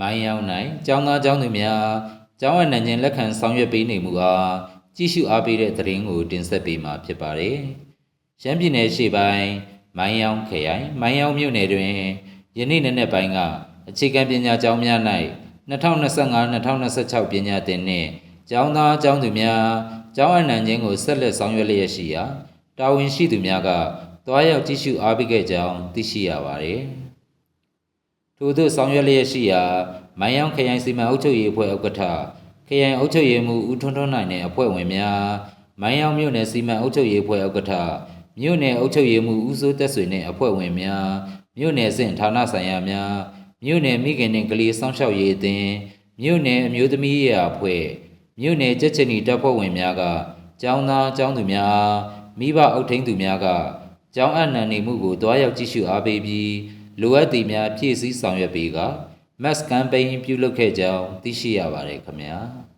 မိုင်းရောက်၌ကျောင်းသားကျောင်းသူများကျောင်းအနှံခြင်းလက်ခံဆောင်ရွက်ပေးနေမှုအားကြည့်ရှုအားပေးတဲ့သတင်းကိုတင်ဆက်ပေးမှာဖြစ်ပါတယ်။ရှမ်းပြည်နယ်ရှေ့ပိုင်းမိုင်းရောက်ခရိုင်မိုင်းရောက်မြို့နယ်တွင်ယနေ့နေ့နေ့ပိုင်းကအခြေခံပညာကျောင်းများ၌2025-2026ပညာသင်နှင့်ကျောင်းသားကျောင်းသူများကျောင်းအနှံခြင်းကိုဆက်လက်ဆောင်ရွက်လျက်ရှိရာတာဝန်ရှိသူများကတွားရောက်ကြည့်ရှုအားပေးခဲ့ကြောင်းသိရှိရပါတယ်။ ထို့သို့ဆောင်ရွက်လျက်ရှိရာမိုင်းယောင်ခရိုင်စီမံအုပ်ချုပ်ရေးအဖွဲ့ဥက္ကဋ္ဌခရိုင်အုပ်ချုပ်ရေးမှူးဦးထွန်းထွန်းနိုင်နဲ့အဖွဲ့ဝင်များမိုင်းယောင်မြို့နယ်စီမံအုပ်ချုပ်ရေးအဖွဲ့ဥက္ကဋ္ဌမြို့နယ်အုပ်ချုပ်ရေးမှူးဦးစိုးတက်ဆွေနဲ့အဖွဲ့ဝင်များမြို့နယ်စဉ်ဌာနဆိုင်ရာများမြို့နယ်မိခင်နဲ့ကလေးစောင့်ရှောက်ရေးအသင်းမြို့နယ်အမျိုးသမီးရေးရာအဖွဲ့မြို့နယ်ကြက်ချင်နီတပ်ဖွဲ့ဝင်များကကျောင်းသားကျောင်းသူများမိဘအုပ်ထိန်းသူများကကျောင်းအပ်နှံနေမှုကိုတွားရောက်ကြည့်ရှုအားပေးပြီး လိုအပ်သည်များဖြည့်ဆည်းဆောင်ရွက်ပေးက mass campaign ပြုလုပ်ခဲ့ကြောင်းသိရှိရပါတယ်ခင်ဗျာ။